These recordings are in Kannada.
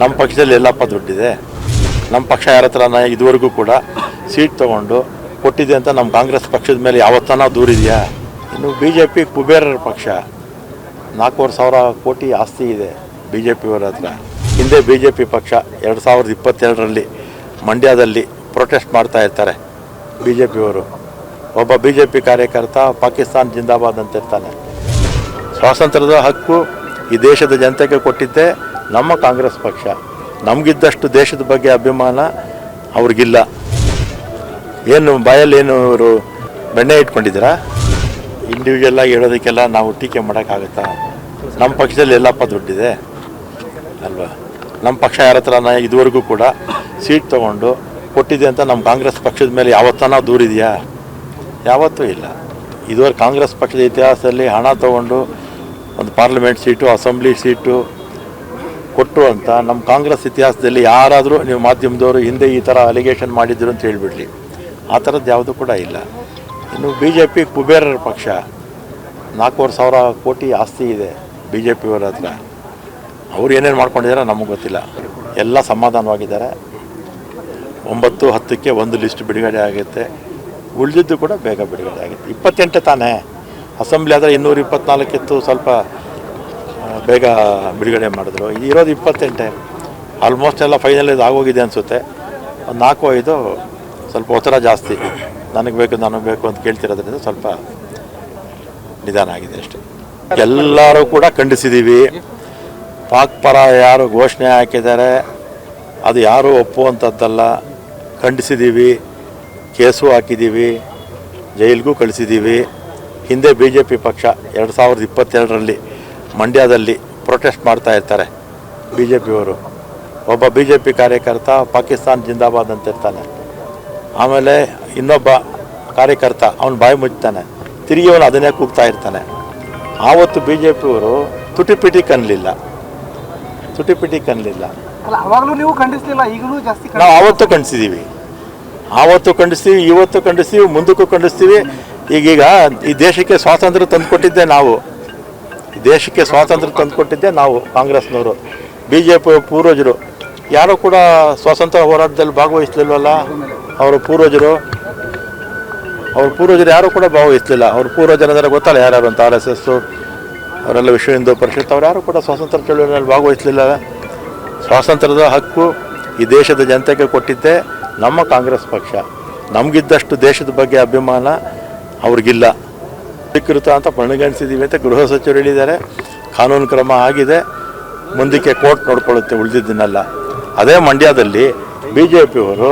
ನಮ್ಮ ಪಕ್ಷದಲ್ಲಿ ಎಲ್ಲಪ್ಪ ದುಡ್ಡಿದೆ. ನಮ್ಮ ಪಕ್ಷ ಯಾರ ಹತ್ರ ನಾ ಇದುವರೆಗೂ ಕೂಡ ಸೀಟ್ ತೊಗೊಂಡು ಕೊಟ್ಟಿದೆ ಅಂತ ನಮ್ಮ ಕಾಂಗ್ರೆಸ್ ಪಕ್ಷದ ಮೇಲೆ ಯಾವತ್ತನ ದೂರಿದೆಯಾ? ಇನ್ನು ಬಿ ಜೆ ಪಿ ಕುಬೇರರ ಪಕ್ಷ. ನಾಲ್ಕೂವರೆ ಸಾವಿರ ಕೋಟಿ ಆಸ್ತಿ ಇದೆ ಬಿ ಜೆ ಪಿಯವರ ಹತ್ರ. ಹಿಂದೆ ಬಿ ಜೆ ಪಿ ಪಕ್ಷ ಎರಡು ಸಾವಿರದ ಇಪ್ಪತ್ತೆರಡರಲ್ಲಿ ಮಂಡ್ಯದಲ್ಲಿ ಪ್ರೊಟೆಸ್ಟ್ ಮಾಡ್ತಾ ಇರ್ತಾರೆ ಬಿ ಜೆ ಪಿಯವರು ಒಬ್ಬ ಬಿ ಜೆ ಪಿ ಕಾರ್ಯಕರ್ತ ಪಾಕಿಸ್ತಾನ್ ಜಿಂದಾಬಾದ್ ಅಂತ ಇರ್ತಾನೆ. ಸ್ವಾತಂತ್ರ್ಯದ ಹಕ್ಕು ಈ ದೇಶದ ಜನತೆಗೆ ಕೊಟ್ಟಿದ್ದೆ. ನಮ್ಮ ಕಾಂಗ್ರೆಸ್ ಪಕ್ಷ ನಮಗಿದ್ದಷ್ಟು ದೇಶದ ಬಗ್ಗೆ ಅಭಿಮಾನ ಅವ್ರಿಗಿಲ್ಲ. ಏನು ಬಾಯಲ್ಲಿ ಏನು ಅವರು ಬೆಣ್ಣೆ ಇಟ್ಕೊಂಡಿದ್ದೀರಾ? ಇಂಡಿವಿಜುವಲ್ ಆಗಿ ಹೇಳೋದಕ್ಕೆಲ್ಲ ನಾವು ಟೀಕೆ ಮಾಡೋಕ್ಕಾಗುತ್ತಾ? ನಮ್ಮ ಪಕ್ಷದಲ್ಲಿ ಎಲ್ಲಪ್ಪ ದುಡ್ಡಿದೆ ಅಲ್ವಾ? ನಮ್ಮ ಪಕ್ಷ ಯಾರ ಹತ್ರನ ಇದುವರೆಗೂ ಕೂಡ ಸೀಟ್ ತೊಗೊಂಡು ಕೊಟ್ಟಿದೆ ಅಂತ ನಮ್ಮ ಕಾಂಗ್ರೆಸ್ ಪಕ್ಷದ ಮೇಲೆ ಯಾವತ್ತನ ದೂರಿದೆಯಾ? ಯಾವತ್ತೂ ಇಲ್ಲ. ಇದುವರೆಗೆ ಕಾಂಗ್ರೆಸ್ ಪಕ್ಷದ ಇತಿಹಾಸದಲ್ಲಿ ಹಣ ತಗೊಂಡು ಒಂದು ಪಾರ್ಲಿಮೆಂಟ್ ಸೀಟು, ಅಸೆಂಬ್ಲಿ ಸೀಟು ಕೊಟ್ಟು ಅಂತ ನಮ್ಮ ಕಾಂಗ್ರೆಸ್ ಇತಿಹಾಸದಲ್ಲಿ ಯಾರಾದರೂ ನೀವು ಮಾಧ್ಯಮದವರು ಹಿಂದೆ ಈ ಥರ ಅಲಿಗೇಷನ್ ಮಾಡಿದ್ರು ಅಂತ ಹೇಳಿಬಿಡ್ಲಿ. ಆ ಥರದ್ದು ಯಾವುದೂ ಕೂಡ ಇಲ್ಲ. ಇನ್ನು ಬಿ ಜೆ ಪಿ ಕುಬೇರರ ಪಕ್ಷ, ನಾಲ್ಕೂವರೆ ಸಾವಿರ ಕೋಟಿ ಆಸ್ತಿ ಇದೆ ಬಿ ಜೆ ಪಿಯವರ ಹತ್ರ. ಅವ್ರು ಏನೇನು ಮಾಡ್ಕೊಂಡಿದ್ದಾರೆ ನಮಗೆ ಗೊತ್ತಿಲ್ಲ. ಎಲ್ಲ ಸಮಾಧಾನವಾಗಿದ್ದಾರೆ. ಒಂಬತ್ತು, ಹತ್ತಕ್ಕೆ ಒಂದು ಲಿಸ್ಟ್ ಬಿಡುಗಡೆ ಆಗುತ್ತೆ. ಉಳಿದಿದ್ದು ಕೂಡ ಬೇಗ ಬಿಡುಗಡೆ ಆಗುತ್ತೆ. ಇಪ್ಪತ್ತೆಂಟು ತಾನೇ. ಅಸೆಂಬ್ಲಿ ಆದರೆ ಇನ್ನೂರ ಇಪ್ಪತ್ನಾಲ್ಕಿತ್ತು ಸ್ವಲ್ಪ ಬೇಗ ಬಿಡುಗಡೆ ಮಾಡಿದ್ರು. ಇರೋದು ಇಪ್ಪತ್ತೆಂಟೇ. ಆಲ್ಮೋಸ್ಟ್ ಎಲ್ಲ ಫೈನಲ್ ಇದು ಆಗೋಗಿದೆ ಅನಿಸುತ್ತೆ. ಒಂದು ನಾಲ್ಕು, ಐದು ಸ್ವಲ್ಪ ಒತ್ತಡ ಜಾಸ್ತಿ. ನನಗೆ ಬೇಕು ನನಗೆ ಬೇಕು ಅಂತ ಕೇಳ್ತಿರೋದ್ರಿಂದ ಸ್ವಲ್ಪ ನಿಧಾನ ಆಗಿದೆ ಅಷ್ಟೇ. ಎಲ್ಲರೂ ಕೂಡ ಖಂಡಿಸಿದ್ದೀವಿ ಪಾಕ್ ಪರ ಯಾರು ಘೋಷಣೆ ಹಾಕಿದ್ದಾರೆ, ಅದು ಯಾರೂ ಒಪ್ಪುವಂಥದ್ದಲ್ಲ ಖಂಡಿಸಿದ್ದೀವಿ ಕೇಸು ಹಾಕಿದ್ದೀವಿ ಜೈಲಿಗೂ ಕಳಿಸಿದ್ದೀವಿ ಹಿಂದೆ ಬಿ ಜೆ ಪಿ ಪಕ್ಷ ಎರಡು ಸಾವಿರದ ಇಪ್ಪತ್ತೆರಡರಲ್ಲಿ ಮಂಡ್ಯದಲ್ಲಿ ಪ್ರೊಟೆಸ್ಟ್ ಮಾಡ್ತಾ ಇರ್ತಾರೆ ಬಿ ಜೆ ಪಿಯವರು ಒಬ್ಬ ಬಿ ಜೆ ಪಿ ಕಾರ್ಯಕರ್ತ ಪಾಕಿಸ್ತಾನ್ ಜಿಂದಾಬಾದ್ ಅಂತ ಇರ್ತಾನೆ. ಆಮೇಲೆ ಇನ್ನೊಬ್ಬ ಕಾರ್ಯಕರ್ತ ಅವನು ಬಾಯಿ ಮುಚ್ತಾನೆ. ತಿರುಗಿ ಅವನು ಅದನ್ನೇ ಕೂಗ್ತಾ ಇರ್ತಾನೆ. ಆವತ್ತು ಬಿ ಜೆ ಪಿಯವರು ತುಟಿಪಿಟಿ ಕನ್ನಲಿಲ್ಲ ತುಟಿಪಿಟಿ ಕನ್ನಲಿಲ್ಲ ನೀವು ಖಂಡಿಸ್ಲಿಲ್ಲ ಈಗಲೂ ಜಾಸ್ತಿ ನಾವು ಆವತ್ತು ಖಂಡಿಸಿದ್ದೀವಿ ಆವತ್ತು ಖಂಡಿಸ್ತೀವಿ ಇವತ್ತು ಖಂಡಿಸ್ತೀವಿ ಮುಂದಕ್ಕೂ ಖಂಡಿಸ್ತೀವಿ. ಈಗೀಗ ಈ ದೇಶಕ್ಕೆ ಸ್ವಾತಂತ್ರ್ಯ ತಂದುಕೊಟ್ಟಿದ್ದೆ ನಾವು. ದೇಶಕ್ಕೆ ಸ್ವಾತಂತ್ರ್ಯ ತಂದುಕೊಟ್ಟಿದ್ದೆ. ನಾವು ಕಾಂಗ್ರೆಸ್ನವರು ಬಿ ಜೆ ಪಿ ಪೂರ್ವಜರು. ಯಾರೂ ಕೂಡ ಸ್ವಾತಂತ್ರ್ಯ ಹೋರಾಟದಲ್ಲಿ ಭಾಗವಹಿಸ್ಲಿಲ್ವಲ್ಲ? ಅವರ ಪೂರ್ವಜರು. ಅವ್ರ ಪೂರ್ವಜರು ಯಾರೂ ಕೂಡ ಭಾಗವಹಿಸಲಿಲ್ಲ. ಅವ್ರ ಪೂರ್ವಜರು ಅಂದರೆ ಗೊತ್ತಲ್ಲ ಯಾರ್ಯಾರು ಅಂತ, ಆರ್ ಎಸ್ ಎಸ್ಸು ಅವರೆಲ್ಲ ವಿಶ್ವ ಹಿಂದೂ ಪರಿಷತ್ ಅವ್ರು ಯಾರೂ ಕೂಡ ಸ್ವಾತಂತ್ರ್ಯ ಚಳುವಳಿಯಲ್ಲಿ ಭಾಗವಹಿಸಲಿಲ್ಲ. ಸ್ವಾತಂತ್ರ್ಯದ ಹಕ್ಕು ಈ ದೇಶದ ಜನತೆಗೆ ಕೊಟ್ಟಿದ್ದೆ. ನಮ್ಮ ಕಾಂಗ್ರೆಸ್ ಪಕ್ಷ. ನಮಗಿದ್ದಷ್ಟು ದೇಶದ ಬಗ್ಗೆ ಅಭಿಮಾನ ಅವ್ರಿಗಿಲ್ಲ. ಅಧಿಕೃತ ಅಂತ ಪರಿಗಣಿಸಿದ್ದೀವಿ ಅಂತ ಗೃಹ ಸಚಿವರು ಹೇಳಿದ್ದಾರೆ. ಕಾನೂನು ಕ್ರಮ ಆಗಿದೆ. ಮುಂದಕ್ಕೆ ಕೋರ್ಟ್ ನೋಡ್ಕೊಳ್ಳುತ್ತೆ ಉಳಿದಿದ್ದನ್ನೆಲ್ಲ. ಅದೇ ಮಂಡ್ಯದಲ್ಲಿ ಬಿ ಜೆ ಪಿಯವರು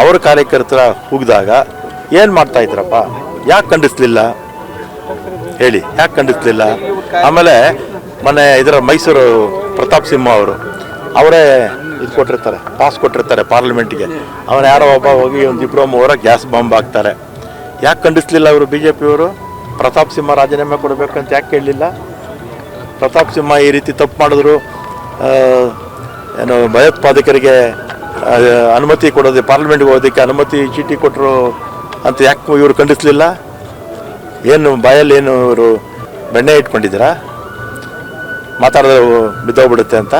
ಅವರ ಕಾರ್ಯಕರ್ತರ ಕೂಗಿದಾಗ ಏನು ಮಾಡ್ತಾ ಇದ್ರಪ್ಪ? ಯಾಕೆ ಖಂಡಿಸ್ಲಿಲ್ಲ? ಹೇಳಿ, ಯಾಕೆ ಖಂಡಿಸ್ಲಿಲ್ಲ? ಆಮೇಲೆ ಮೊನ್ನೆ ಇದರ ಮೈಸೂರು ಪ್ರತಾಪ್ ಸಿಂಹ ಅವರು, ಅವರೇ ಇದು ಕೊಟ್ಟಿರ್ತಾರೆ, ಪಾಸ್ ಕೊಟ್ಟಿರ್ತಾರೆ ಪಾರ್ಲಿಮೆಂಟ್ಗೆ. ಅವನು ಯಾರೋ ಒಬ್ಬ ಹೋಗಿ ಒಂದು ಇಬ್ಬರು ಮೂವರ ಗ್ಯಾಸ್ ಬಾಂಬ್ ಹಾಕ್ತಾರೆ. ಯಾಕೆ ಖಂಡಿಸ್ಲಿಲ್ಲ ಅವರು ಬಿ ಜೆ ಪಿಯವರು ಪ್ರತಾಪ್ ಸಿಂಹ ರಾಜೀನಾಮೆ ಕೊಡಬೇಕಂತ ಯಾಕೆ ಕೇಳಲಿಲ್ಲ? ಪ್ರತಾಪ್ ಸಿಂಹ ಈ ರೀತಿ ತಪ್ಪು ಮಾಡಿದ್ರು ಏನು ಭಯೋತ್ಪಾದಕರಿಗೆ ಅನುಮತಿ ಕೊಡೋದು, ಪಾರ್ಲಿಮೆಂಟ್ಗೆ ಹೋಗೋದಕ್ಕೆ ಅನುಮತಿ ಚೀಟಿ ಕೊಟ್ಟರು ಅಂತ ಯಾಕೆ ಇವರು ಖಂಡಿಸಲಿಲ್ಲ? ಏನು ಬಾಯಲ್ಲಿ ಏನು ಇವರು ಬೆಣ್ಣೆ ಇಟ್ಕೊಂಡಿದ್ದೀರಾ? ಮಾತಾಡೋದು ಬಿದ್ದೋಗ್ಬಿಡುತ್ತೆ ಅಂತ.